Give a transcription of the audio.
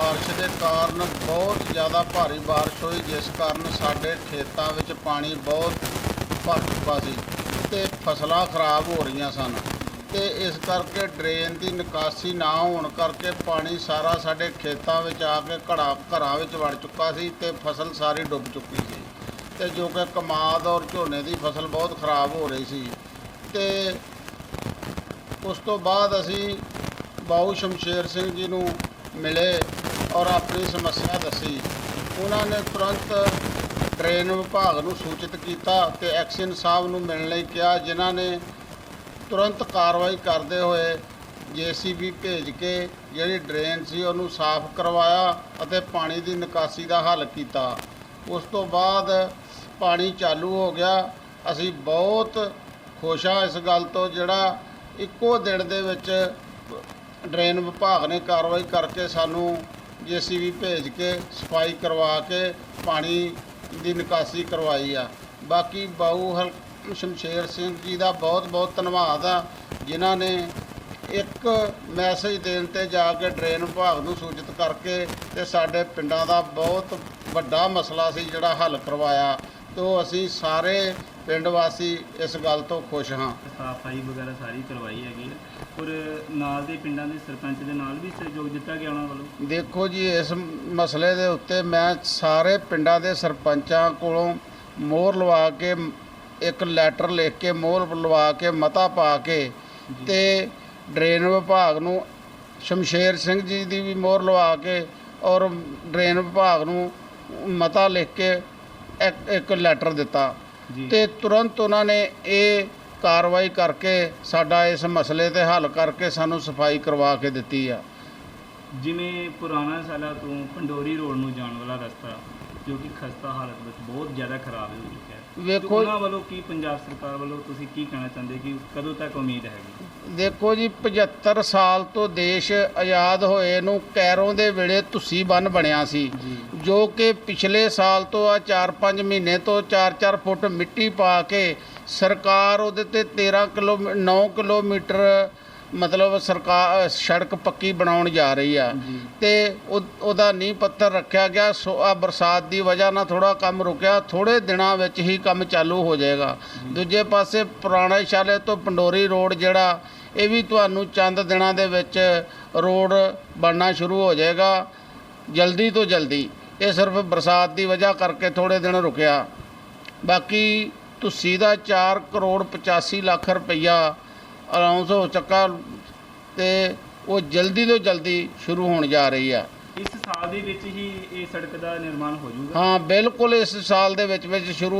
ਬਾਰਿਸ਼ ਦੇ ਕਾਰਨ ਬਹੁਤ ਜ਼ਿਆਦਾ ਭਾਰੀ ਬਾਰਿਸ਼ ਹੋਈ ਜਿਸ ਕਾਰਨ ਸਾਡੇ ਖੇਤਾਂ ਵਿੱਚ ਪਾਣੀ ਬਹੁਤ ਭਰ ਚੁੱਕਾ ਸੀ ਤੇ ਫਸਲਾਂ ਖਰਾਬ ਹੋ ਰਹੀਆਂ ਸਨ ਤੇ ਇਸ ਕਰਕੇ ਡਰੇਨ ਦੀ ਨਿਕਾਸੀ ਨਾ ਹੋਣ ਕਰਕੇ ਪਾਣੀ ਸਾਰਾ ਸਾਡੇ ਖੇਤਾਂ ਵਿੱਚ ਆ ਕੇ ਘੜਾ ਘਰਾਂ ਵਿੱਚ ਵੜ ਚੁੱਕਾ ਸੀ ਤੇ ਫਸਲ ਸਾਰੀ ਡੁੱਬ ਚੁੱਕੀ ਸੀ ਤੇ ਜੋ ਕਿ ਕਮਾਦ ਔਰ ਝੋਨੇ ਦੀ ਫਸਲ ਬਹੁਤ ਖਰਾਬ ਹੋ ਰਹੀ ਸੀ ਤੇ ਉਸ ਤੋਂ ਬਾਅਦ ਅਸੀਂ ਬਾਊ ਸ਼ਮਸ਼ੇਰ ਸਿੰਘ ਜੀ ਨੂੰ ਮਿਲੇ ਔਰ ਆਪਣੀ ਸਮੱਸਿਆ ਦੱਸੀ। ਉਹਨਾਂ ਨੇ ਤੁਰੰਤ ਡਰੇਨ ਵਿਭਾਗ ਨੂੰ ਸੂਚਿਤ ਕੀਤਾ ਤੇ ਐਕਸ਼ਨ ਸਾਹਿਬ ਨੂੰ ਮਿਲਣ ਲਈ ਕਿਹਾ, ਜਿਨ੍ਹਾਂ ਨੇ ਤੁਰੰਤ ਕਾਰਵਾਈ ਕਰਦੇ ਹੋਏ ਜੀਸੀਬੀ ਭੇਜ ਕੇ ਜਿਹੜੀ ਡਰੇਨ ਸੀ ਉਹਨੂੰ ਸਾਫ਼ ਕਰਵਾਇਆ ਅਤੇ ਪਾਣੀ ਦੀ ਨਿਕਾਸੀ ਦਾ ਹੱਲ ਕੀਤਾ। ਉਸ ਤੋਂ ਬਾਅਦ ਪਾਣੀ ਚਾਲੂ ਹੋ ਗਿਆ। ਅਸੀਂ ਬਹੁਤ ਖੁਸ਼ ਹਾਂ ਇਸ ਗੱਲ ਤੋਂ, ਜਿਹੜਾ ਇੱਕੋ ਦਿਨ ਦੇ ਵਿੱਚ ਡਰੇਨ ਵਿਭਾਗ ਨੇ ਕਾਰਵਾਈ ਕਰਕੇ ਸਾਨੂੰ ਜੀਸੀਬੀ ਭੇਜ ਕੇ, ਸਫ਼ਾਈ ਕਰਵਾ ਕੇ, ਪਾਣੀ ਦੀ ਨਿਕਾਸੀ ਕਰਵਾਈ ਆ। ਬਾਕੀ ਬਾਊ ਹਲ ਸ਼ਮਸ਼ੇਰ ਸਿੰਘ ਜੀ ਦਾ ਬਹੁਤ ਬਹੁਤ ਧੰਨਵਾਦ ਆ, ਜਿਨ੍ਹਾਂ ਨੇ ਇੱਕ ਮੈਸੇਜ ਦੇਣ ਤੇ ਜਾ ਕੇ ਡਰੇਨ ਵਿਭਾਗ ਨੂੰ ਸੂਚਿਤ ਕਰਕੇ ਤੇ ਸਾਡੇ ਪਿੰਡਾਂ ਦਾ ਬਹੁਤ ਵੱਡਾ ਮਸਲਾ ਸੀ ਜਿਹੜਾ ਹੱਲ ਕਰਵਾਇਆ। ਤੋਂ ਅਸੀਂ ਸਾਰੇ ਪਿੰਡ ਵਾਸੀ ਇਸ ਗੱਲ ਤੋਂ ਖੁਸ਼ ਹਾਂ। ਸਫ਼ਾਈ ਵਗੈਰਾ ਸਾਰੀ ਕਰਵਾਈ ਹੈਗੀ ਹੈ। ਔਰ ਨਾਲ ਦੇ ਪਿੰਡਾਂ ਦੇ ਸਰਪੰਚ ਦੇ ਨਾਲ ਵੀ ਸਹਿਯੋਗ ਦਿੱਤਾ ਗਿਆ ਉਹਨਾਂ ਵੱਲੋਂ? ਦੇਖੋ ਜੀ ਇਸ ਮਸਲੇ ਦੇ ਉੱਤੇ ਮੈਂ ਸਾਰੇ ਪਿੰਡਾਂ ਦੇ ਸਰਪੰਚਾਂ ਕੋਲੋਂ ਮੋਹਰ ਲਵਾ ਕੇ ਇੱਕ ਲੈਟਰ ਲਿਖ ਕੇ ਮੋਹਰ ਲਵਾ ਕੇ ਮਤਾ ਪਾ ਕੇ ਤੇ ਡਰੇਨ ਵਿਭਾਗ ਨੂੰ ਸ਼ਮਸ਼ੇਰ ਸਿੰਘ ਜੀ ਦੀ ਵੀ ਮੋਹਰ ਲਵਾ ਕੇ ਔਰ ਡਰੇਨ ਵਿਭਾਗ ਨੂੰ ਮਤਾ ਲਿਖ ਕੇ ਇੱਕ ਲੈਟਰ ਦਿੱਤਾ ਤੇ ਤੁਰੰਤ ਉਹਨਾਂ ਨੇ ਇਹ ਕਾਰਵਾਈ ਕਰਕੇ ਸਾਡਾ ਇਸ ਮਸਲੇ ਤੇ ਹੱਲ ਕਰਕੇ ਸਾਨੂੰ ਸਫ਼ਾਈ ਕਰਵਾ ਕੇ ਦਿੱਤੀ ਆ। ਜਿਵੇਂ ਪੁਰਾਣਾ ਸਾਲਾ ਤੋਂ ਪੰਡੋਰੀ ਰੋਡ ਨੂੰ ਜਾਣ ਵਾਲਾ ਰਸਤਾ ਜੋ ਕਿ ਖਸਤਾ ਹਾਲਤ ਵਿੱਚ ਬਹੁਤ ਜ਼ਿਆਦਾ ਖਰਾਬ ਹੋ ਚੁੱਕਿਆ ਹੈ। ਵੇਖੋ ਉਹਨਾਂ ਵੱਲੋਂ ਕੀ ਪੰਜਾਬ ਸਰਕਾਰ ਵੱਲੋਂ ਤੁਸੀਂ ਕੀ ਕਹਿਣਾ ਚਾਹੁੰਦੇ ਕਿ ਕਦੋਂ ਤੱਕ ਉਮੀਦ ਹੈਗੀ? ਦੇਖੋ ਜੀ 75 ਸਾਲ ਤੋਂ ਦੇਸ਼ ਆਜ਼ਾਦ ਹੋਏ ਨੂੰ ਕੈਰੋਂ ਦੇ ਵੇਲੇ ਤੁਸੀਂ ਬੰਨ ਬਣਿਆ ਸੀ। ਜੀ ਕਿ ਪਿਛਲੇ ਸਾਲ ਤੋਂ ਆ 4-5 ਮਹੀਨੇ ਤੋਂ 4-4 ਫੁੱਟ ਮਿੱਟੀ ਪਾ ਕੇ ਸਰਕਾਰ ਉਹਦੇ ਤੇ 13 ਕਿਲੋ 9 ਕਿਲੋਮੀਟਰ ਮਤਲਬ ਸਰਕਾਰ ਸੜਕ ਪੱਕੀ ਬਣਾਉਣ ਜਾ ਰਹੀ ਆ। ਤੇ ਉਹ- ਉਹਦਾ ਨੀਂਹ ਪੱਥਰ ਰੱਖਿਆ ਗਿਆ ਸੋ ਆ ਬਰਸਾਤ ਦੀ ਵਜ੍ਹਾ ਨਾਲ ਥੋੜਾ ਕੰਮ ਰੁਕਿਆ ਥੋੜੇ ਦਿਨਾਂ ਵਿੱਚ ਹੀ ਕੰਮ ਚਾਲੂ ਹੋ ਜਾਏਗਾ। ਦੂਜੇ ਪਾਸੇ ਪੁਰਾਣਾ ਸ਼ਾਲੇ ਤੋਂ ਪੰਡੋਰੀ ਰੋਡ ਜਿਹੜਾ ਇਹ ਵੀ ਤੁਹਾਨੂੰ ਚੰਦ ਦਿਨਾਂ ਦੇ ਵਿੱਚ ਰੋਡ ਬਣਨਾ ਸ਼ੁਰੂ ਹੋ ਜਾਏਗਾ ਜਲਦੀ ਤੋਂ ਜਲਦੀ। ਇਹ ਸਿਰਫ ਬਰਸਾਤ ਦੀ ਵਜ੍ਹਾ ਕਰਕੇ ਥੋੜੇ ਦਿਨ ਰੁਕਿਆ। ਬਾਕੀ ਤੁਸੀਂ ਦਾ 4 ਕਰੋੜ 85 ਲੱਖ ਰੁਪਈਆ ਅਨਾਉਂਸ ਹੋ ਚੱਕਾ ਤੇ ਉਹ ਜਲਦੀ ਤੋਂ ਜਲਦੀ ਸ਼ੁਰੂ ਹੋਣ ਜਾ ਰਹੀ ਆ। ਇਸ ਸਾਲ ਦੇ ਵਿੱਚ ਹੀ ਇਹ ਸੜਕ ਦਾ ਨਿਰਮਾਣ ਹੋ ਜਾਊਗਾ? ਹਾਂ ਬਿਲਕੁਲ ਇਸ ਸਾਲ ਦੇ ਵਿੱਚ ਵਿੱਚ ਸ਼ੁਰੂ